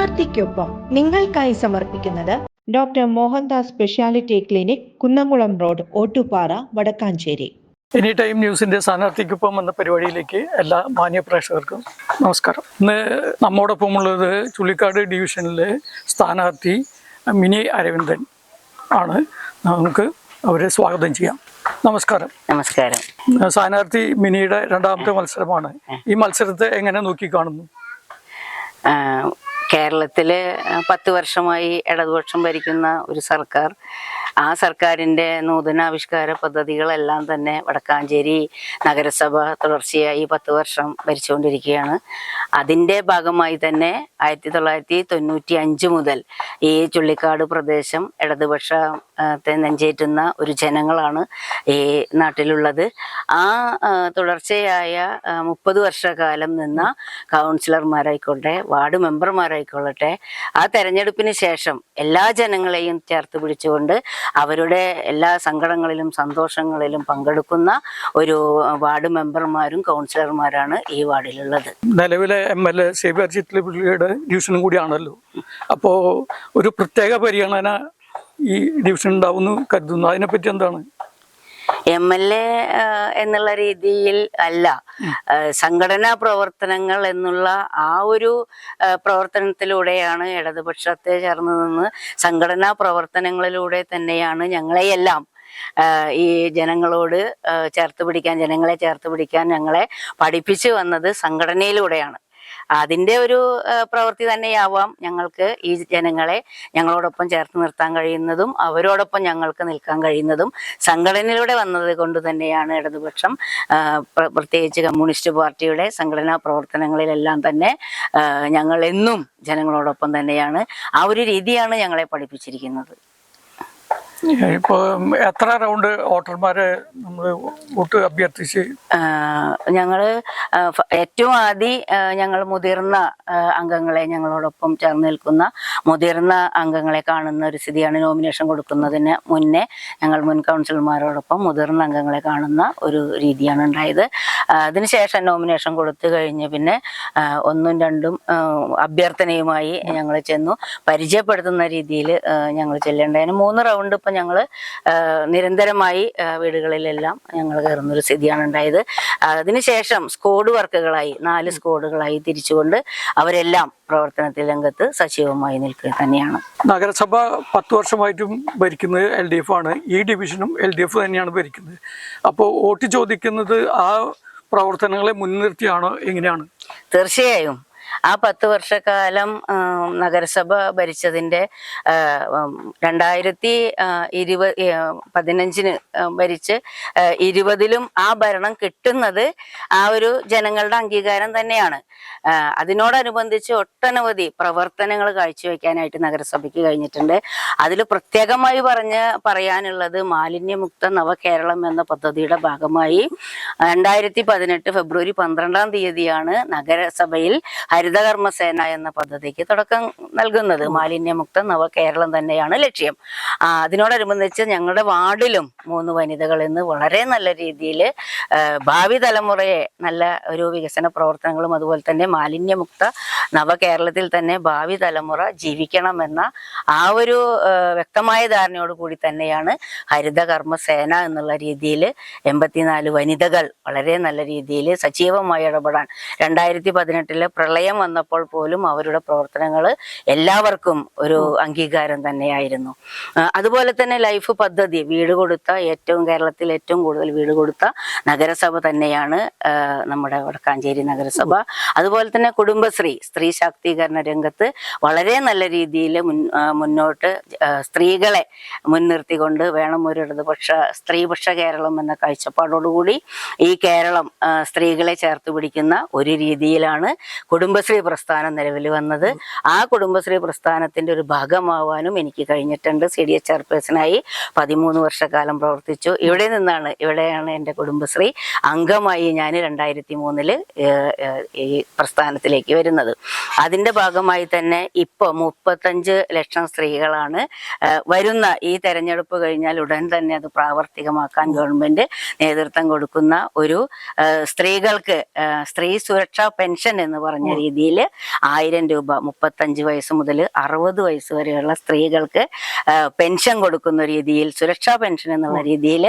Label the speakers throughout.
Speaker 1: സ്ഥാനാർത്ഥിക്കൊപ്പം നിങ്ങൾക്കായി സമർപ്പിക്കുന്നത് doctor Mohandas speciality clinic Kunnamkulam road Ottupara Vadakkanchery.
Speaker 2: Any time ന്യൂസിന്റെ സ്ഥാനാർത്ഥിക്കൊപ്പം എന്ന പരിപാടിയിലേക്ക് എല്ലാ മാന്യ പ്രേക്ഷകർക്കും നമസ്കാരം. ഇന്ന് നമ്മോടൊപ്പം ഉള്ളത് ചുള്ളിക്കാട് ഡിവിഷനിലെ സ്ഥാനാർത്ഥി മിനി അരവിന്ദൻ ആണ്. നമുക്ക് അവരെ സ്വാഗതം ചെയ്യാം. നമസ്കാരം.
Speaker 3: നമസ്കാരം.
Speaker 2: സ്ഥാനാർത്ഥി മിനിയുടെ രണ്ടാമത്തെ മത്സരമാണ്. ഈ മത്സരത്തെ എങ്ങനെ നോക്കിക്കാണുന്നു
Speaker 3: ആ, കേരളത്തിൽ പത്ത് വർഷമായി ഇടതുപക്ഷം ഭരിക്കുന്ന ഒരു സർക്കാർ. ആ സർക്കാരിന്റെ നൂതനാവിഷ്കാര പദ്ധതികളെല്ലാം തന്നെ വടക്കാഞ്ചേരി നഗരസഭ തുടർച്ചയായി പത്ത് വർഷം ഭരിച്ചുകൊണ്ടിരിക്കുകയാണ്. അതിന്റെ ഭാഗമായി തന്നെ ആയിരത്തി തൊള്ളായിരത്തി തൊണ്ണൂറ്റി അഞ്ച് മുതൽ ഈ ചുള്ളിക്കാട് പ്രദേശം ഇടതുപക്ഷത്തെ നെഞ്ചേറ്റുന്ന ഒരു ജനങ്ങളാണ് ഈ നാട്ടിലുള്ളത്. ആ തുടർച്ചയായ മുപ്പത് വർഷക്കാലം നിന്ന കൗൺസിലർമാരായിക്കോട്ടെ വാർഡ് മെമ്പർമാരായിക്കൊള്ളട്ടെ ആ തെരഞ്ഞെടുപ്പിന് ശേഷം എല്ലാ ജനങ്ങളെയും ചേർത്ത് പിടിച്ചുകൊണ്ട് അവരുടെ എല്ലാ സങ്കടങ്ങളിലും സന്തോഷങ്ങളിലും പങ്കെടുക്കുന്ന ഒരു വാർഡ് മെമ്പർമാരും കൗൺസിലർമാരാണ് ഈ വാർഡിലുള്ളത്.
Speaker 2: നിലവിലെ എം എൽ എ സേവ്യർ ചിത്ലിയുടെ ഡിവിഷനും കൂടിയാണല്ലോ. അപ്പോൾ ഒരു പ്രത്യേക പരിഗണന ഈ ഡിവിഷൻ ഉണ്ടാവുമെന്ന് കരുതുന്നു. അതിനെപ്പറ്റി എന്താണ്?
Speaker 3: എം എൽ എ എന്നുള്ള രീതിയിൽ അല്ല. സംഘടനാ പ്രവർത്തനങ്ങൾ എന്നുള്ള ആ ഒരു പ്രവർത്തനത്തിലൂടെയാണ് ഇടതുപക്ഷത്തെ ചേർന്ന് നിന്ന് സംഘടനാ പ്രവർത്തനങ്ങളിലൂടെ തന്നെയാണ് ഞങ്ങളെയെല്ലാം ഈ ജനങ്ങളോട് ചേർത്ത് പിടിക്കാൻ ജനങ്ങളെ ചേർത്ത് പിടിക്കാൻ ഞങ്ങളെ പഠിപ്പിച്ചു വന്നത് സംഘടനയിലൂടെയാണ്. അതിന്റെ ഒരു പ്രവൃത്തി തന്നെയാവാം ഞങ്ങൾക്ക് ഈ ജനങ്ങളെ ഞങ്ങളോടൊപ്പം ചേർത്ത് നിർത്താൻ കഴിയുന്നതും അവരോടൊപ്പം ഞങ്ങൾക്ക് നിൽക്കാൻ കഴിയുന്നതും സംഘടനയിലൂടെ വന്നത് കൊണ്ട് തന്നെയാണ് ഇടതുപക്ഷം പ്രത്യേകിച്ച് കമ്മ്യൂണിസ്റ്റ് പാർട്ടിയുടെ സംഘടനാ പ്രവർത്തനങ്ങളിലെല്ലാം തന്നെ ഞങ്ങൾ എന്നും ജനങ്ങളോടൊപ്പം തന്നെയാണ്. ആ ഒരു രീതിയാണ് ഞങ്ങളെ പഠിപ്പിച്ചിരിക്കുന്നത്.
Speaker 2: ഇപ്പൊ എത്ര റൗണ്ട് വോട്ടർമാരെ നമ്മൾ വോട്ട് അഭ്യർത്ഥിച്ച്?
Speaker 3: ഞങ്ങൾ ഏറ്റവും ആദ്യം ഞങ്ങൾ മുതിർന്ന അംഗങ്ങളെ ഞങ്ങളോടൊപ്പം ചേർന്ന് നിൽക്കുന്ന മുതിർന്ന അംഗങ്ങളെ കാണുന്ന ഒരു സ്ഥിതിയാണ് നോമിനേഷൻ കൊടുക്കുന്നതിന് മുന്നേ ഞങ്ങൾ മുൻ കൗൺസിലർമാരോടൊപ്പം മുതിർന്ന അംഗങ്ങളെ കാണുന്ന ഒരു രീതിയാണ് ഉണ്ടായത്. അതിനുശേഷം നോമിനേഷൻ കൊടുത്തു കഴിഞ്ഞ് പിന്നെ ഒന്നും രണ്ടും അഭ്യർത്ഥനയുമായി ഞങ്ങൾ ചെന്നു. പരിചയപ്പെടുത്തുന്ന രീതിയിൽ ഞങ്ങൾ ചെല്ലേണ്ടതിന് മൂന്ന് റൗണ്ട് ഇപ്പം ഞങ്ങൾ നിരന്തരമായി വീടുകളിലെല്ലാം ഞങ്ങൾ കയറുന്നൊരു സ്ഥിതിയാണ് ഉണ്ടായത്. അതിനുശേഷം സ്കോഡ് വർക്കുകളായി നാല് സ്കോഡുകളായി തിരിച്ചുകൊണ്ട് അവരെല്ലാം പ്രവർത്തനത്തിൽ രംഗത്ത് സജീവമായി നിൽക്കുക തന്നെയാണ്.
Speaker 2: നഗരസഭ പത്ത് വർഷമായിട്ടും ഭരിക്കുന്നത് എൽ ഡി എഫ് ആണ്. ഈ ഡിവിഷനും എൽ ഡി എഫ് തന്നെയാണ് ഭരിക്കുന്നത്. അപ്പോൾ വോട്ട് ചോദിക്കുന്നത് ആ പ്രവർത്തനങ്ങളെ മുൻനിർത്തിയാണോ എങ്ങനെയാണ്?
Speaker 3: തീർച്ചയായും. ആ പത്ത് വർഷക്കാലം നഗരസഭ ഭരിച്ചതിന്റെ രണ്ടായിരത്തി ഇരുപത് പതിനഞ്ചിന് ഭരിച്ച് ഇരുപതിലും ആ ഭരണം കിട്ടുന്നത് ആ ഒരു ജനങ്ങളുടെ അംഗീകാരം തന്നെയാണ്. അതിനോടനുബന്ധിച്ച് ഒട്ടനവധി പ്രവർത്തനങ്ങൾ കാഴ്ചവെക്കാനായിട്ട് നഗരസഭയ്ക്ക് കഴിഞ്ഞിട്ടുണ്ട്. അതിൽ പ്രത്യേകമായി പറഞ്ഞ് പറയാനുള്ളത് മാലിന്യമുക്ത നവകേരളം എന്ന പദ്ധതിയുടെ ഭാഗമായി രണ്ടായിരത്തി പതിനെട്ട് ഫെബ്രുവരി പന്ത്രണ്ടാം തീയതിയാണ് നഗരസഭയിൽ ഹരിതകർമ്മസേന എന്ന പദ്ധതിക്ക് തുടക്കം നൽകുന്നത്. മാലിന്യമുക്ത നവ കേരളം തന്നെയാണ് ലക്ഷ്യം. അതിനോടനുബന്ധിച്ച് ഞങ്ങളുടെ വാർഡിലും മൂന്ന് വനിതകൾ ഇന്ന് വളരെ നല്ല രീതിയിൽ ഭാവി തലമുറയെ നല്ല ഒരു വികസന പ്രവർത്തനങ്ങളും അതുപോലെ തന്നെ മാലിന്യമുക്ത നവകേരളത്തിൽ തന്നെ ഭാവി തലമുറ ജീവിക്കണമെന്ന ആ ഒരു വ്യക്തമായ ധാരണയോട് കൂടി തന്നെയാണ് ഹരിതകർമ്മ സേന എന്നുള്ള രീതിയിൽ എൺപത്തിനാല് വനിതകൾ വളരെ നല്ല രീതിയിൽ സജീവമായി ഇടപെടാൻ. രണ്ടായിരത്തി പതിനെട്ടിലെ പ്രളയം വന്നപ്പോൾ പോലും അവരുടെ പ്രവർത്തനങ്ങൾ എല്ലാവർക്കും ഒരു അംഗീകാരം തന്നെയായിരുന്നു. അതുപോലെ തന്നെ ലൈഫ് പദ്ധതി വീട് കൊടുത്ത ഏറ്റവും കേരളത്തിൽ ഏറ്റവും കൂടുതൽ വീട് കൊടുത്ത നഗരസഭ തന്നെയാണ് നമ്മുടെ വടക്കാഞ്ചേരി നഗരസഭ. അതുപോലെ തന്നെ കുടുംബശ്രീ സ്ത്രീ ശാക്തീകരണ രംഗത്ത് വളരെ നല്ല രീതിയിൽ മുന്നോട്ട് സ്ത്രീകളെ മുൻനിർത്തിക്കൊണ്ട് വേണം ഒരു ഇടതുപക്ഷ സ്ത്രീപക്ഷ കേരളം എന്ന കാഴ്ചപ്പാടോടുകൂടി ഈ കേരളം സ്ത്രീകളെ ചേർത്ത് പിടിക്കുന്ന ഒരു രീതിയിലാണ് കുടുംബശ്രീ പ്രസ്ഥാനം നിലവിൽ വന്നത്. ആ കുടുംബശ്രീ പ്രസ്ഥാനത്തിന്റെ ഒരു ഭാഗമാവാനും എനിക്ക് കഴിഞ്ഞിട്ടുണ്ട്. സി ഡി എച്ച് ചെയർപേഴ്സണായി പതിമൂന്ന് വർഷക്കാലം പ്രവർത്തിച്ചു. ഇവിടെ നിന്നാണ് ഇവിടെയാണ് എന്റെ കുടുംബശ്രീ അംഗമായി ഞാൻ രണ്ടായിരത്തി മൂന്നിൽ ഈ പ്രസ്ഥാനത്തിലേക്ക് വരുന്നത്. അതിന്റെ ഭാഗമായി തന്നെ ഇപ്പോൾ മുപ്പത്തഞ്ച് ലക്ഷം സ്ത്രീകളാണ് വരുന്ന ഈ തെരഞ്ഞെടുപ്പ് കഴിഞ്ഞാൽ ഉടൻ തന്നെ അത് പ്രാവർത്തികമാക്കാൻ ഗവൺമെന്റ് നേതൃത്വം കൊടുക്കുന്ന ഒരു സ്ത്രീകൾക്ക് സ്ത്രീ സുരക്ഷാ പെൻഷൻ എന്ന് പറഞ്ഞ രീതിയിൽ രീതിയിൽ ആയിരം രൂപ മുപ്പത്തഞ്ച് വയസ്സ് മുതൽ അറുപത് വയസ്സ് വരെയുള്ള സ്ത്രീകൾക്ക് പെൻഷൻ കൊടുക്കുന്ന രീതിയിൽ സുരക്ഷാ പെൻഷൻ എന്നുള്ള രീതിയിൽ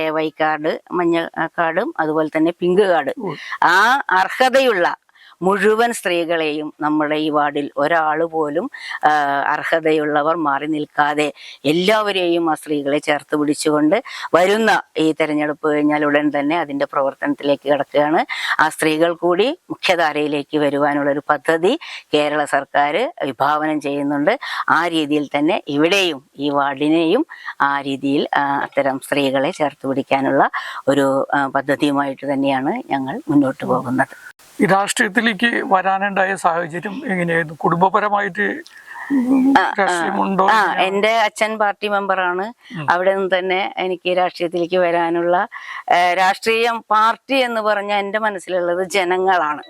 Speaker 3: എ വൈ കാർഡ് മഞ്ഞ കാർഡും അതുപോലെ തന്നെ പിങ്ക് കാർഡ്. ആ അർഹതയുള്ള മുഴുവൻ സ്ത്രീകളെയും നമ്മുടെ ഈ വാർഡിൽ ഒരാൾ പോലും അർഹതയുള്ളവർ മാറി നിൽക്കാതെ എല്ലാവരെയും ആ സ്ത്രീകളെ ചേർത്ത് പിടിച്ചുകൊണ്ട് വരുന്ന ഈ തെരഞ്ഞെടുപ്പ് കഴിഞ്ഞാൽ ഉടൻ തന്നെ അതിന്റെ പ്രവർത്തനത്തിലേക്ക് കിടക്കുകയാണ്. ആ സ്ത്രീകൾ കൂടി മുഖ്യധാരയിലേക്ക് വരുവാനുള്ളൊരു പദ്ധതി കേരള സർക്കാർ വിഭാവനം ചെയ്യുന്നുണ്ട്. ആ രീതിയിൽ തന്നെ ഇവിടെയും ഈ വാർഡിനെയും ആ രീതിയിൽ അത്തരം സ്ത്രീകളെ ചേർത്ത് പിടിക്കാനുള്ള ഒരു പദ്ധതിയുമായിട്ട് തന്നെയാണ് ഞങ്ങൾ മുന്നോട്ട് പോകുന്നത്.
Speaker 2: രാഷ്ട്രീയത്തിലേക്ക് വരാനുണ്ടായ സാഹചര്യം എങ്ങനെയായിരുന്നു? കുടുംബപരമായിട്ട്
Speaker 3: ആ എന്റെ അച്ഛൻ പാർട്ടി മെമ്പറാണ്. അവിടെ നിന്ന് തന്നെ എനിക്ക് രാഷ്ട്രീയത്തിലേക്ക് വരാനുള്ള രാഷ്ട്രീയം പാർട്ടി എന്ന് പറഞ്ഞ എന്റെ മനസ്സിലുള്ളത് ജനങ്ങളാണ്.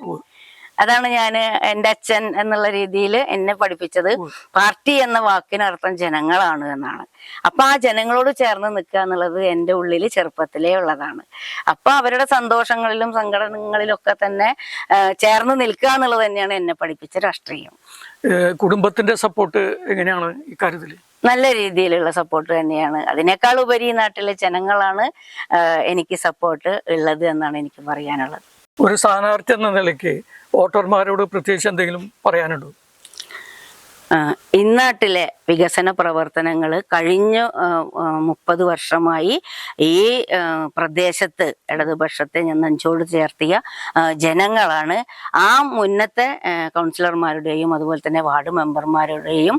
Speaker 3: അതാണ് ഞാൻ എന്റെ അച്ഛൻ എന്നുള്ള രീതിയിൽ എന്നെ പഠിപ്പിച്ചത്. പാർട്ടി എന്ന വാക്കിനർത്ഥം ജനങ്ങളാണ് എന്നാണ്. അപ്പൊ ആ ജനങ്ങളോട് ചേർന്ന് നിൽക്കുക എന്നുള്ളത് എന്റെ ഉള്ളിൽ ചെറുപ്പത്തിലേ ഉള്ളതാണ്. അപ്പൊ അവരുടെ സന്തോഷങ്ങളിലും സങ്കടങ്ങളിലും ഒക്കെ തന്നെ ചേർന്ന് നിൽക്കുക എന്നുള്ളത് തന്നെയാണ് എന്നെ പഠിപ്പിച്ച രാഷ്ട്രീയം.
Speaker 2: കുടുംബത്തിന്റെ സപ്പോർട്ട് എങ്ങനെയാണ് ഇക്കാര്യത്തിൽ
Speaker 3: നല്ല രീതിയിലുള്ള സപ്പോർട്ട് തന്നെയാണ്. അതിനേക്കാൾ ഉപരി നാട്ടിലെ ജനങ്ങളാണ് എനിക്ക് സപ്പോർട്ട് ഉള്ളത് എന്നാണ് എനിക്ക് പറയാനുള്ളത്.
Speaker 2: ഒരു സ്ഥാനാർത്ഥി എന്ന നിലയ്ക്ക് വോട്ടർമാരോട് പ്രത്യേകിച്ച് എന്തെങ്കിലും പറയാനുണ്ടോ?
Speaker 3: ഇന്നാട്ടിലെ വികസന പ്രവർത്തനങ്ങൾ കഴിഞ്ഞ മുപ്പത് വർഷമായി ഈ പ്രദേശത്ത് ഇടതുപക്ഷത്തെ ഞാൻ നെഞ്ചോട് ചേർത്തിയ ജനങ്ങളാണ് ആ മുന്നത്തെ കൗൺസിലർമാരുടെയും അതുപോലെ തന്നെ വാർഡ് മെമ്പർമാരുടെയും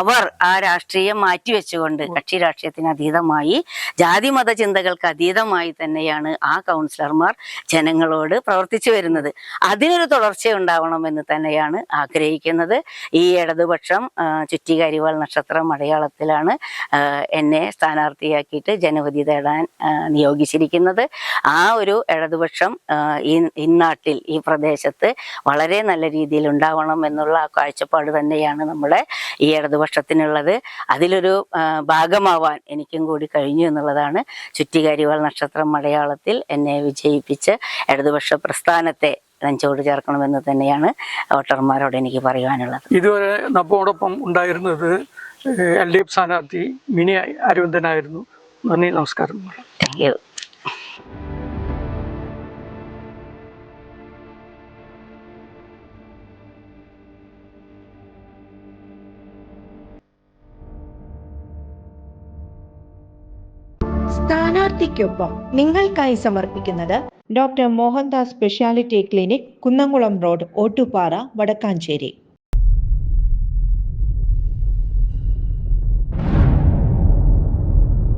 Speaker 3: അവർ ആ രാഷ്ട്രീയം മാറ്റിവെച്ചുകൊണ്ട് കക്ഷി രാഷ്ട്രീയത്തിന് അതീതമായി ജാതി മത ചിന്തകൾക്ക് അതീതമായി തന്നെയാണ് ആ കൗൺസിലർമാർ ജനങ്ങളോട് പ്രവർത്തിച്ചു വരുന്നത്. അതിനൊരു തുടർച്ച ഉണ്ടാവണമെന്ന് തന്നെയാണ് ആഗ്രഹിക്കുന്നത്. ഈ ഇടതുപക്ഷം ആ, ചുറ്റികരിവാൾ നക്ഷത്രം മലയാളത്തിലാണ് എന്നെ സ്ഥാനാർത്ഥിയാക്കിയിട്ട് ജനവധി തേടാൻ നിയോഗിച്ചിരിക്കുന്നത്. ആ ഒരു ഇടതുപക്ഷം ഈ ഇന്നാട്ടിൽ ഈ പ്രദേശത്ത് വളരെ നല്ല രീതിയിൽ ഉണ്ടാവണം എന്നുള്ള ആ കാഴ്ചപ്പാട് തന്നെയാണ് നമ്മുടെ ഈ ഇടതുപക്ഷത്തിനുള്ളത്. അതിലൊരു ഭാഗമാവാൻ എനിക്കും കൂടി കഴിഞ്ഞു എന്നുള്ളതാണ് ചുറ്റികാരിവാൾ നക്ഷത്രം മലയാളത്തിൽ എന്നെ വിജയിപ്പിച്ച് ഇടതുപക്ഷ പ്രസ്ഥാനത്തെ നെഞ്ചോട് ചേർക്കണമെന്ന് തന്നെയാണ് വോട്ടർമാരോട് എനിക്ക് പറയുവാനുള്ളത്.
Speaker 2: ഇതുവരെ നമ്മോടൊപ്പം ഉണ്ടായിരുന്നത് എൽ ഡി എഫ് സ്ഥാനാർത്ഥി മിനി അരവിന്ദനായിരുന്നു. നന്ദി നമസ്കാരം.
Speaker 3: താങ്ക് യു
Speaker 1: സ്ഥാനാർത്ഥിക്കൊപ്പം നിങ്ങൾക്കായി സമർപ്പിക്കുന്നത് doctor Mohandas speciality clinic Kunnamkulam road Ottupara Vadakkanchery.